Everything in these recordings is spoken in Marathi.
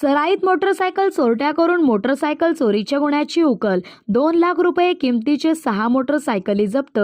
सराईत मोटरसायकल चोरट्या करून मोटरसायकल चोरीच्या गुन्ह्याची उकल. दोन लाख रुपये किमतीचे सहा मोटरसायकली जप्त.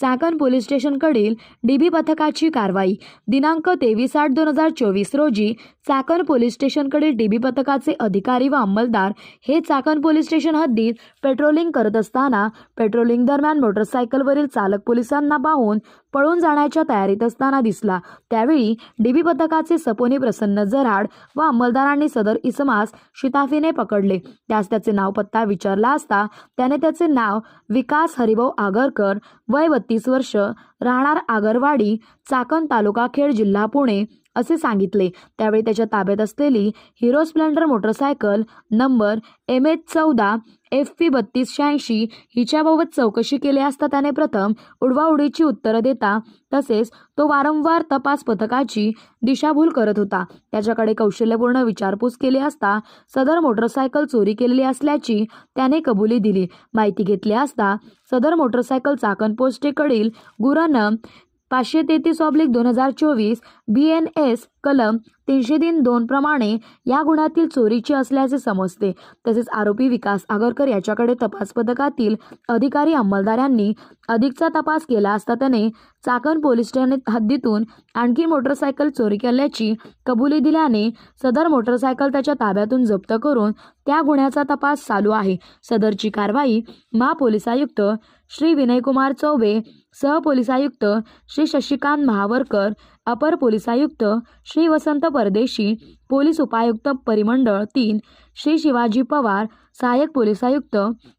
चाकण पोलीस स्टेशनकडील डीबी पथकाची कारवाई. दिनांक तेवीस आठ दोन हजार चोवीस रोजी चाकण पोलीस स्टेशनकडील डीबी पथकाचे अधिकारी व अंमलदार हे चाकण पोलीस स्टेशन हद्दीत पेट्रोलिंग करत असताना पेट्रोलिंग दरम्यान मोटरसायकलवरील चालक पोलिसांना पाहून पळून जाण्याच्या तयारीत असताना दिसला. त्यावेळी डीबी पथकाचे सपोनी प्रसन्न जराड व अंमलदारांनी सदर इसमास शिताफीने पकडले. त्यास त्याचे नाव पत्ता विचारला असता त्याने त्याचे नाव विकास हरिभाऊ आगरकर वय बत्तीस वर्ष राहणार आगरवाडी चाकण तालुका खेड जिल्हा पुणे असे सांगितले. त्यावेळी त्याच्या ताब्यात असलेली Hero Splendor motorcycle number M H चौदा एफ पी बत्तीस शहाऐंशी हिच्याबाबत चौकशी केली असता त्याने प्रथम उडवाउडीची उत्तरं देता तसेच तो वारंवार तपास पथकाची दिशाभूल करत होता. त्याच्याकडे कौशल्यपूर्ण विचारपूस केली असता सदर मोटरसायकल चोरी केलेली असल्याची त्याने कबुली दिली. माहिती घेतली असता सदर मोटरसायकल चाकण पोस्टेकडील गुरानं पाचशे तेहतीस ऑब्लिक दोन हजार चोवीस बी एन एस कलम तीनशे तीन दोन प्रमाणे या गुन्ह्यातील चोरीची असल्याचे समजते. तसेच आरोपी विकास आगरकर याच्याकडे तपास पथकातील अधिकारी अंमलदारांनी अधिकचा तपास केला असता त्याने चाकण पोलीस स्टेशन हद्दीतून आणखी मोटरसायकल चोरी केल्याची कबुली दिल्याने सदर मोटरसायकल त्याच्या ताब्यातून जप्त करून त्या गुन्ह्याचा तपास चालू आहे. सदरची कारवाई महापोलीस आयुक्त श्री विनयकुमार चौबे सहपोलीस आयुक्त श्री शशिकांत महावरकर अपर पोलीस आयुक्त श्री वसंत परदेशी पोलीस उपायुक्त परिमंडळ तीन श्री शिवाजी पवार सहाय्यक पोलीस आयुक्त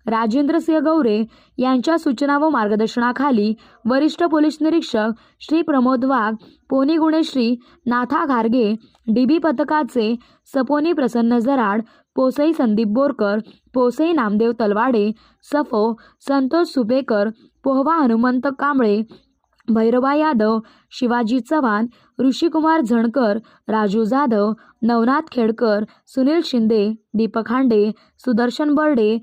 राजेंद्र सिंह गौरे यांच्या सूचना व मार्गदर्शनाखाली वरिष्ठ पोलीस निरीक्षक श्री प्रमोद वाघ पोनी गुणेश्री नाथा घारगे डीबी पथकाचे सपोनी प्रसन्न जराड पोसई संदीप बोरकर पोसई नामदेव तलवाडे सफो संतोष सुपेकर पोहवा हनुमंत कांबळे भैरबा यादव शिवाजी चव्हाण ऋषिकुमार झणकर राजू जाधव नवनाथ खेडकर सुनील शिंदे दीपक हांडे सुदर्शन बर्डे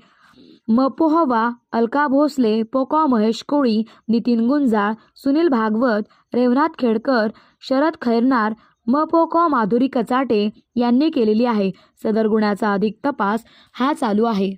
मपोहवा अलका भोसले पोकॉ महेश कोळी नितीन गुंजाळ सुनील भागवत रेवनाथ खेडकर शरद खैरनार मपोको माधुरी कचाटे यांनी केलेली आहे. सदर गुणाचा अधिक तपास हा चालू आहे.